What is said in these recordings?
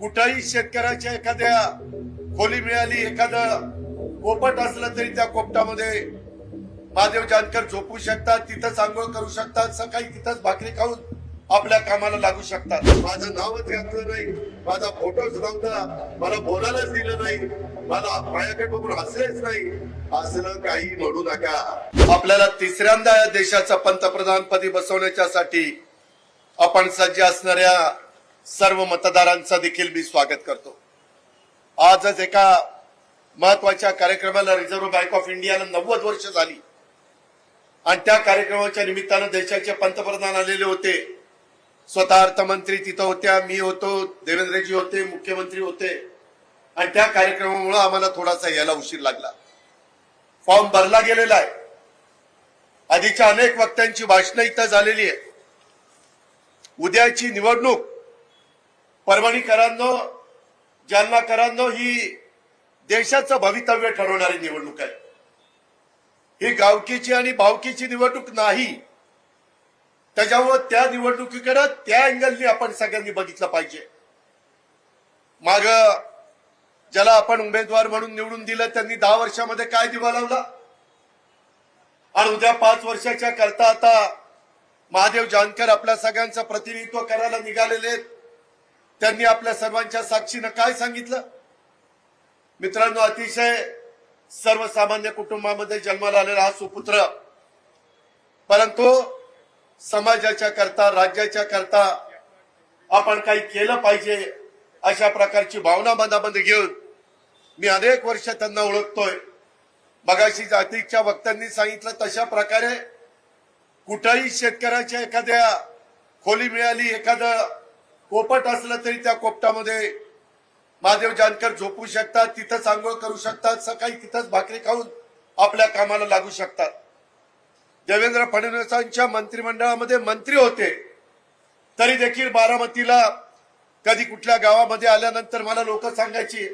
कुठल्याही शेतकऱ्याच्या एखाद्या खोली मिळाली एखादं पोपट असलं तरी त्या कोपटामध्ये महादेव जानकर झोपू शकतात तिथंच आंघोळ करू शकतात सकाळी तिथंच भाकरी खाऊन आपल्या कामाला लागू शकतात. माझं नावच घातलं नाही. माझा फोटोच नव्हता मला बोलायलाच दिलं नाही. मला माझ्याकडे बघून हसलेच नाही. असलं काही म्हणू नका. आपल्याला तिसऱ्यांदा या देशाचं पंतप्रधान पदी बसवण्याच्यासाठी आपण सज्ज असणाऱ्या सर्व मतदारांचं देखील मी स्वागत करतो. आजच एका महत्त्वाच्या कार्यक्रमाला रिझर्व्ह बँक ऑफ इंडियाला नव्वद वर्ष झाली. आणि त्या कार्यक्रमाच्या निमित्तानं देशाचे पंतप्रधान आलेले होते. स्वतः अर्थमंत्री तिथं होत्या मी होतो देवेंद्रजी होते मुख्यमंत्री होते. आणि त्या कार्यक्रमामुळे आम्हाला थोडासा यायला उशीर लागला. फॉर्म भरला गेलेला आहे. आधीच्या अनेक वक्त्यांची भाषणं इथं झालेली आहे. उद्याची निवडणूक परभणीकरांनो जालनाकरांनो ही देशाचं भवितव्य ठरवणारी निवडणूक आहे. ही गावकीची आणि भावकीची निवडणूक नाही. त्याच्यामुळे त्या निवडणुकीकडे त्या अँगलनी आपण सगळ्यांनी बघितलं पाहिजे. माग ज्याला आपण उमेदवार म्हणून निवडून दिलं त्यांनी दहा वर्षामध्ये काय दिवा लावला? आणि उद्या पाच वर्षाच्या करता आता महादेव जानकर आपल्या सगळ्यांचं प्रतिनिधित्व करायला निघालेले आहेत. त्यांनी आपल्या सर्वांच्या साक्षीनं काय सांगितलं? मित्रांनो अतिशय सर्वसामान्य कुटुंबामध्ये जन्माला आलेला हा सुपुत्र परंतु समाजाच्या करता राज्याच्या करता आपण काही केलं पाहिजे अशा प्रकारची भावना मनामध्ये घेऊन मी अनेक वर्ष त्यांना ओळखतोय. मगाशी जातीच्या वक्त्यांनी सांगितलं तशा प्रकारे कुठंही शेतकऱ्याच्या एखाद्या खोली मिळाली एखादं पोपट असलं तरी त्या कोपटामध्ये महादेव जानकर झोपू शकतात तिथंच आंघोळ करू शकतात सकाळी तिथंच भाकरी खाऊन आपल्या कामाला लागू शकतात. देवेंद्र फडणवीसांच्या मंत्रिमंडळामध्ये मंत्री होते तरी देखील बारामतीला कधी कुठल्या गावामध्ये आल्यानंतर मला लोक सांगायची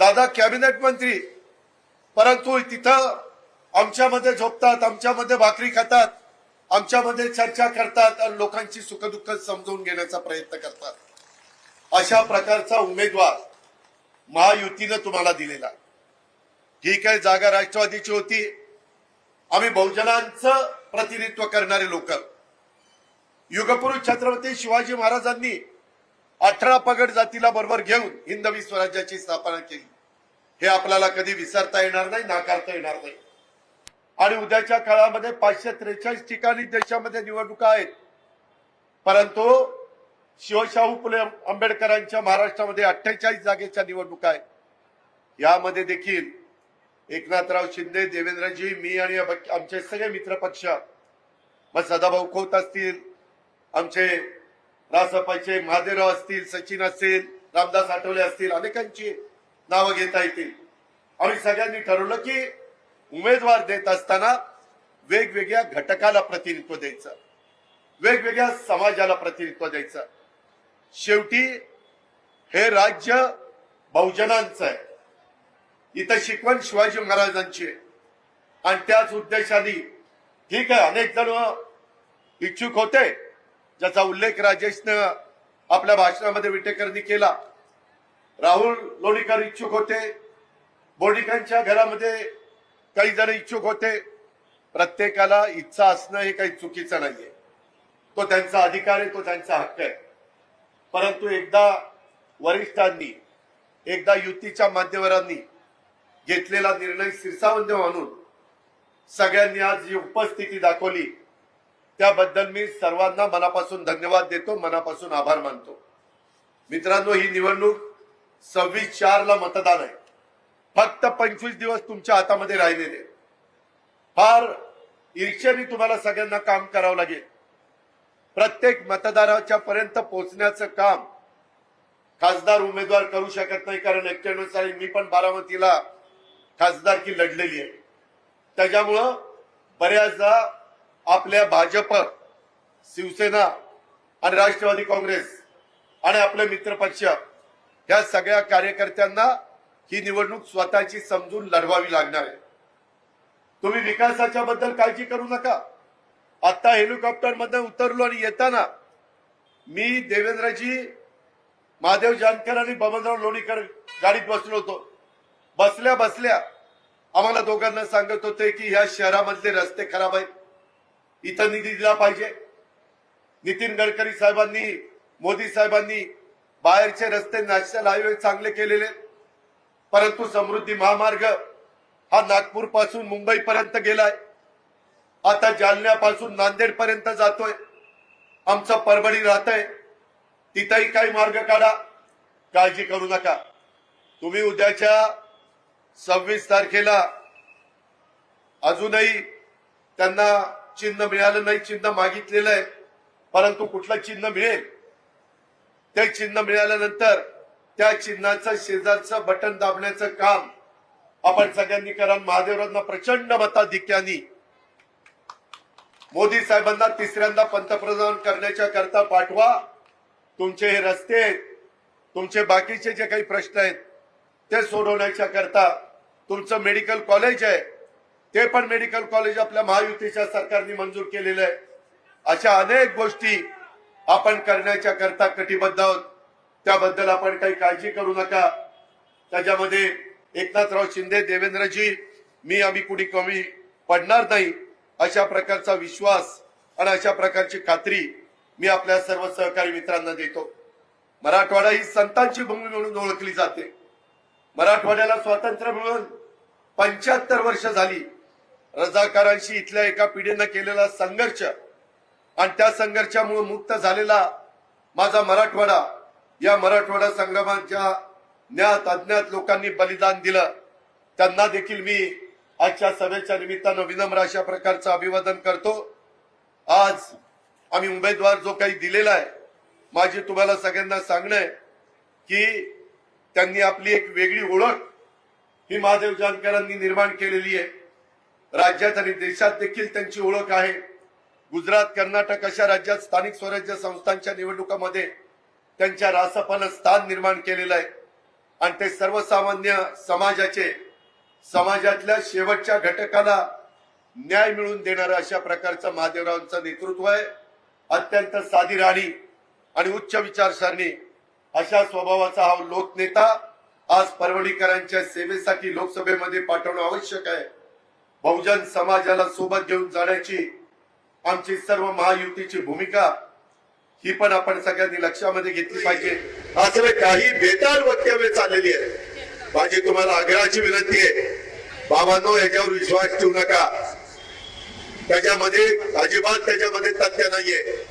दादा कॅबिनेट मंत्री परंतु तिथं आमच्यामध्ये झोपतात आमच्यामध्ये भाकरी खातात आमच्यामध्ये चर्चा करतात आणि लोकांची सुखदुःख समजून घेण्याचा प्रयत्न करतात. अशा प्रकारचा उमेदवार महायुतीनं तुम्हाला दिलेला ही आहे जागा राष्ट्रवादीची होती? आम्ही बहुजनांचं प्रतिनिधित्व करणारे लोक. युगपुरुष छत्रपती शिवाजी महाराजांनी अठरा पगड जातीला बरोबर घेऊन हिंदवी स्वराज्याची स्थापना केली. हे आपल्याला कधी विसरता येणार नाही नाकारता येणार नाही. आणि उद्याच्या काळामध्ये पाचशे त्रेचाळीस ठिकाणी देशामध्ये निवडणुका आहेत. परंतु शिवशाहू फुले आंबेडकरांच्या महाराष्ट्रामध्ये अठ्ठेचाळीस जागेच्या निवडणुका आहेत. यामध्ये देखील एकनाथराव शिंदे देवेंद्रजी मी आणि आमचे सगळे मित्र पक्ष मग सदाभाऊ खोत असतील आमचे रासपाचे महादेवराव असतील सचिन असतील रामदास आठवले असतील अनेकांची नावं घेता येतील. आम्ही सगळ्यांनी ठरवलं की उमेदवार देत असताना वेगवेगळ्या घटकाला प्रतिनिधित्व द्यायचं वेगवेगळ्या समाजाला प्रतिनिधित्व द्यायचं. शेवटी हे राज्य बहुजनांचं आहे. इथं शिकवण शिवाजी महाराजांची आहे. आणि त्याच उद्देशाने ठीक आहे अनेक जण इच्छुक होते ज्याचा उल्लेख राजेशनं आपल्या भाषणामध्ये विटेकरनी केला. राहुल लोणीकर इच्छुक होते. बोर्डिकांच्या घरामध्ये काही जण इच्छुक होते प्रत्येकाला इच्छा असणं हे काही चुकीचं नाहीये. तो त्यांचा अधिकार आहे तो त्यांचा हक्क आहे. परंतु एकदा वरिष्ठांनी एकदा युतीच्या मान्यवरांनी घेतलेला निर्णय शिरसावंत मानून सगळ्यांनी आज जी उपस्थिती दाखवली त्याबद्दल मी सर्वांना मनापासून धन्यवाद देतो मनापासून आभार मानतो. मित्रांनो ही निवडणूक सव्वीस चार ला मतदान आहे. फक्त पंचवीस दिवस तुमच्या हातामध्ये राहिलेले फार ईर्षेने तुम्हाला सगळ्यांना काम करावं लागेल. प्रत्येक मतदाराच्या पर्यंत पोहोचण्याचं काम खासदार उमेदवार करू शकत नाही कारण एक्क्याण्णव साली मी पण बारामतीला खासदारकी लढलेली आहे. त्याच्यामुळं बऱ्याचदा आपल्या भाजप शिवसेना आणि राष्ट्रवादी काँग्रेस आणि आपले मित्रपक्ष ह्या सगळ्या कार्यकर्त्यांना ही निवडणूक स्वतःची समजून लढवावी लागणार आहे. तुम्ही विकासाच्या बद्दल काळजी करू नका. आता हेलिकॉप्टरमध्ये उतरलो आणि येताना मी देवेंद्रजी महादेव जानकर आणि बबनराव लोणीकर गाडीत बसलो होतो. बसल्या बसल्या आम्हाला दोघांना सांगत होते की ह्या शहरामधले रस्ते खराब आहेत. इथं निधी दिला पाहिजे. नितीन गडकरी साहेबांनी मोदी साहेबांनी बाहेरचे रस्ते नॅशनल हायवे चांगले केलेले आहेत. परंतु समृद्धी महामार्ग हा नागपूरपासून मुंबई पर्यंत गेलाय. आता जालन्यापासून नांदेड पर्यंत जातोय. आमचं परभणी राहतंय. तिथंही काही मार्ग काढा. काळजी करू नका. तुम्ही उद्याच्या सव्वीस तारखेला अजूनही त्यांना चिन्ह मिळालं नाही चिन्ह मागितलेलं आहे. परंतु कुठलं चिन्ह मिळेल? ते चिन्ह मिळाल्यानंतर त्या चिन्हाचं शेजारचं बटन दाबण्याचं काम आपण सगळ्यांनी करा. महादेवरांना प्रचंड मताधिक्यानी. मोदी साहेबांना तिसऱ्यांदा पंतप्रधान करण्याच्या करता पाठवा. तुमचे हे रस्ते आहेत. तुमचे बाकीचे जे काही प्रश्न आहेत ते सोडवण्याच्या करता तुमचं मेडिकल कॉलेज आहे. ते पण मेडिकल कॉलेज आपल्या महायुतीच्या सरकारने मंजूर केलेलं आहे. अशा अनेक गोष्टी आपण करण्याच्या करता कटिबद्ध आहोत. त्याबद्दल आपण काही काळजी करू नका. त्याच्यामध्ये एकनाथराव शिंदे देवेंद्रजी मी आम्ही कुणी कमी पडणार नाही अशा प्रकारचा विश्वास आणि अशा प्रकारची खात्री मी आपल्या सर्व सहकारी मित्रांना देतो. मराठवाडा ही संतांची भूमी म्हणून ओळखली जाते. मराठवाड्याला स्वातंत्र्य मिळून पंच्याहत्तर वर्ष झाली. रजाकारांशी इथल्या एका पिढीनं केलेला संघर्ष आणि त्या संघर्षामुळे मुक्त झालेला माझा मराठवाडा या मराठवाडा संग्रामात ज्या ज्ञात अज्ञात लोकांनी बलिदान दिलं. त्यांना देखील मी आजच्या सभेच्या निमित्तानं विनम्र अशा प्रकारचं अभिवादन करतो. आज आम्ही उमेदवार जो काही दिलेला आहे माझी तुम्हाला सगळ्यांना सांगणं आहे की त्यांनी आपली एक वेगळी ओळख ही महादेव जानकरांनी निर्माण केलेली आहे. राज्यात आणि देशात देखील त्यांची ओळख आहे. गुजरात कर्नाटक अशा राज्यात स्थानिक स्वराज्य संस्थांच्या निवडणुकामध्ये त्यांच्या रासपानं स्थान निर्माण केलेलं आहे. आणि ते सर्वसामान्य समाजाचे समाजातल्या शेवटच्या घटकाला न्याय मिळवून देणारं अशा प्रकारचं महादेवरावांचं नेतृत्व आहे. अत्यंत साधी राणी आणि उच्च विचारसरणी अशा स्वभावाचा हा लोकनेता आज परवडीकरांच्या सेवेसाठी लोकसभेमध्ये पाठवणं आवश्यक आहे. बहुजन समाजाला सोबत घेऊन जाण्याची आमची सर्व महायुतीची भूमिका ही पण आपण सगळ्यांनी लक्षामध्ये घेतली पाहिजे. असं काही बेताल वक्तव्य चाललेली आहे माझी तुम्हाला आग्रहाची विनंती आहे. बाबांनो याच्यावर विश्वास ठेवू नका. त्याच्यामध्ये अजिबात त्याच्यामध्ये तथ्य नाहीये.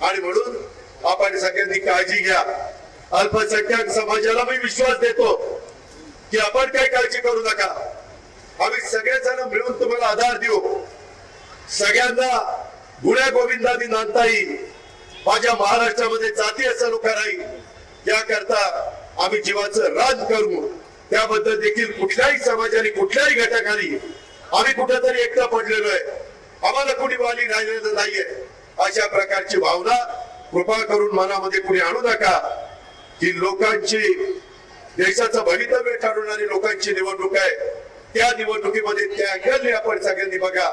आणि म्हणून आपण सगळ्यांनी काळजी घ्या. अल्पसंख्याक समाजाला मी विश्वास देतो की आपण काही काळजी करू नका. आम्ही सगळेजण मिळून तुम्हाला आधार देऊ. सगळ्यांना गुण्या गोविंदानी नांदता येईल. माझ्या महाराष्ट्रामध्ये जाती असं लोक राहील याकरता आम्ही जीवाचं राज करू. त्याबद्दल देखील कुठल्याही समाजाने कुठल्याही घटकाने आम्ही कुठेतरी एकटा पडलेलो आहे. आम्हाला कुणी वाली राहिलेलं नाहीये. अशा प्रकारची भावना कृपा करून मनामध्ये कुणी आणू नका. ही लोकांची देशाचं भवितव्य ठरवणारी लोकांची निवडणूक आहे. त्या निवडणुकीमध्ये त्या अँगलने आपण सगळ्यांनी बघा.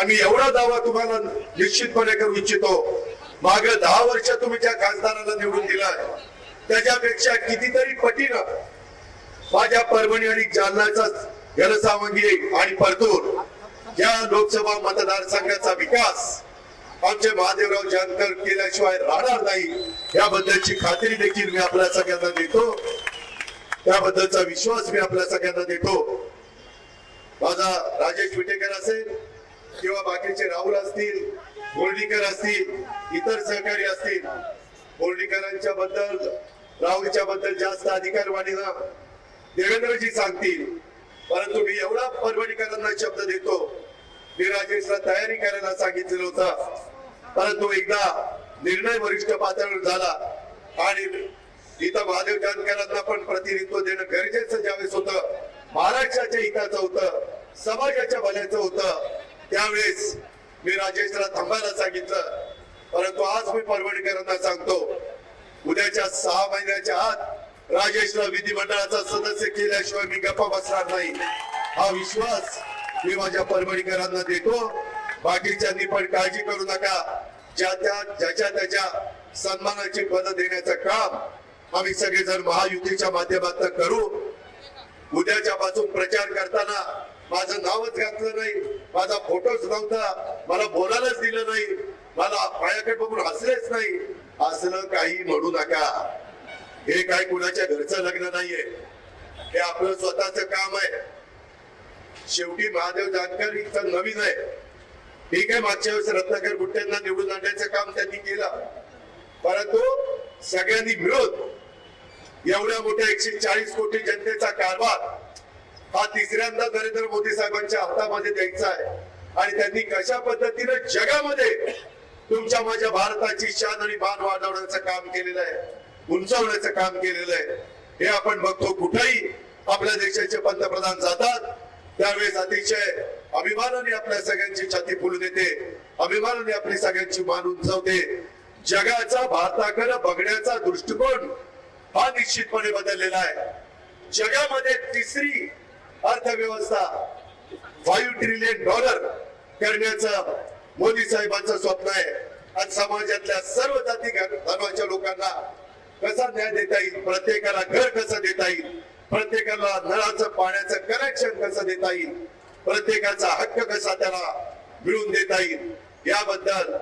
आणि एवढा दावा तुम्हाला निश्चितपणे करू इच्छितो. माग दहा वर्ष तुम्ही ज्या खासदाराला निवडून दिला त्याच्यापेक्षा कितीतरी पटीनं माझ्या परभणी आणि जालनाचा घनसावंगी आणि परतूर या लोकसभा मतदारसंघाचा विकास आमचे महादेवराव जानकर केल्याशिवाय राहणार नाही याबद्दलची खात्री देखील मी आपल्या सगळ्यांना देतो. त्याबद्दलचा विश्वास मी आपल्या सगळ्यांना देतो. माझा राजेश विटेकर असेल किंवा बाकीचे राहुल असतील बोर्डीकर असतील इतर सहकारी असतील बोर्डीकरांच्या बद्दल राहुलच्या बद्दल जास्त अधिकार वाढीला देवेंद्रजी सांगतील. परंतु मी एवढा परभणीकरांना शब्द देतो मी राजेशला तयारी करायला सांगितलेलं होतं. परंतु एकदा निर्णय वरिष्ठ पातळीवर झाला आणि इथं महादेव जानकरांना पण प्रतिनिधित्व देणं गरजेचं ज्यावेळेस होतं महाराष्ट्राच्या हिताचं होतं समाजाच्या भल्याचं होतं त्यावेळेस मी राजेशला थांबायला सांगितलं. परंतु आज मी परवडीकरांना सांगतो उद्याच्या सहा महिन्याच्या आत राजेशला विधिमंडळाचा सदस्य केल्याशिवाय मी गप्पा बसणार नाही. हा विश्वास मी माझ्या परभणीकरांना देतो. बाकीच्यांनी पण काळजी करू नका. ज्या त्या ज्याच्या त्याच्या सन्मानाची पद देण्याचं काम आम्ही सगळेजण महायुतीच्या माध्यमातून करू. उद्याच्या पासून प्रचार करताना माझं नावच घातलं नाही. माझा फोटोच नव्हता. मला बोलायलाच दिलं नाही. मला पायाकडे बघून हसलेच नाही. असलं काही म्हणू नका. हे काय कुणाच्या घरचं लग्न नाहीये. हे आपलं स्वतःच काम आहे. शेवटी महादेव जानकर इथं नवीन आहे. ठीक आहे मागच्या वेळेस रत्नाकर गुट्ट्यांना निवडून आणण्याचं काम त्यांनी केलं. परंतु सगळ्यांनी मिळून एवढ्या मोठ्या एकशे चाळीस कोटी जनतेचा कारभार हा तिसऱ्यांदा नरेंद्र मोदी साहेबांच्या हातामध्ये द्यायचा आहे. आणि त्यांनी कशा पद्धतीनं जगामध्ये तुमच्या माझ्या भारताची शान आणि मान वाढवण्याचं काम केलेलं आहे उंचावण्याचं काम केलेलं आहे हे आपण बघतो. कुठेही आपल्या देशाचे पंतप्रधान जातात त्यावेळेस अतिशय अभिमानाने आपल्या सगळ्यांची छाती फुलून येते अभिमानाने आपली सगळ्यांची मान उंचावते. जगाचा भारताकडे बघण्याचा दृष्टिकोन हा निश्चितपणे बदललेला आहे. जगामध्ये तिसरी अर्थव्यवस्था फाईव्ह ट्रिलियन डॉलर करण्याचं मोदी साहेबांचं स्वप्न आहे. आणि समाजातल्या सर्व जाती धर्माच्या लोकांना कसा न्याय देता येईल? प्रत्येकाला घर कसं देता येईल? प्रत्येकाला नळाचं पाण्याचं कनेक्शन कसं देता येईल? प्रत्येकाचा हक्क कसा त्याला मिळवून देता येईल? याबद्दल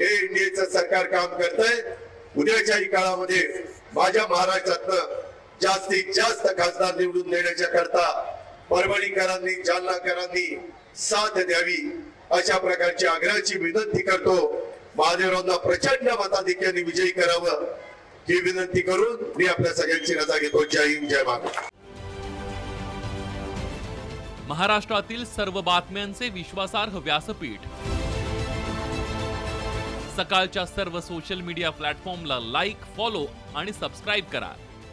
हे इंडियाचं सरकार काम करतंय. उद्याच्याही काळामध्ये माझ्या महाराष्ट्रातनं जास्तीत जास्त खासदार निवडून देण्याच्या करता परभणीकरांनी जालनाकरांनी साथ द्यावी. अशा प्रकारची आग्रहाची विनंती करतो. महादेवरावना प्रचंड मताधिक्याने विजयी करावं ही विनंती करून मी आपल्या सगळ्यांची रजा घेतो. जय हिंद जय महाराष्ट्र. महाराष्ट्रातील सर्व बातम्यांचे विश्वासार्ह व्यासपीठ. सकाळच्या सर्व सोशल मीडिया प्लॅटफॉर्मला लाईक फॉलो आणि सबस्क्राईब करा.